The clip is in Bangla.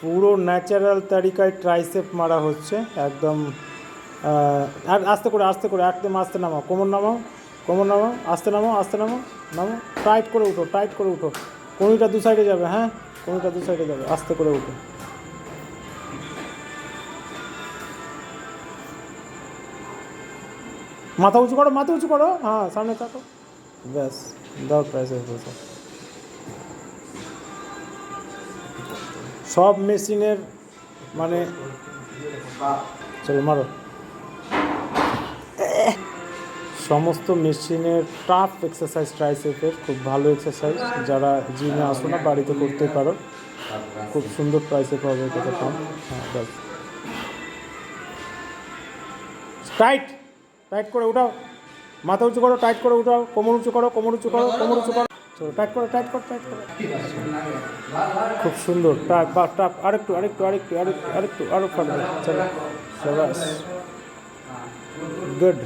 পুরো ন্যাচারাল তারিকায় ট্রাইসেপ মারা হচ্ছে, একদম আস্তে করে আস্তে করে, একদম আস্তে নামাও, কোমর নামাও কোমর নামাও, আস্তে নামাও আস্তে নামাও নামাও টাইট করে উঠো টাইট করে উঠো। কোনিটা দু সাইডে যাবে হ্যাঁ? কোনিটা দু সাইডে যাবে, আস্তে করে উঠো। মাথা উঁচু করো, মাথা উঁচু করো। হ্যাঁ সামনে থাকো ব্যাস, দাও ট্রাইসেপ সব মেশিনের মানে চলো মারো। সমস্ত মেশিনের টাফ এক্সারসাইজ ট্রাইসেপের খুব ভালো এক্সারসাইজ যারা জিমে আসো না, বাড়িতে করতে পারো। খুব সুন্দর ট্রাইসেপ হবে কত কম হ্যাঁ টাইট টাইট করে উঠাও। মাথা উঁচু করো টাইট করে উঠাও। কোমর উঁচু করো, কোমর উঁচু করো, কোমর উঁচু করো। চলো টাইট করো টাইট করো টাইট করো। খুব সুন্দর টাপ বা টাপ আরেকটু আরেকটু আরেকটু আরেকটু আরেকটু, আরও ফাটবে চলো সবাস গুড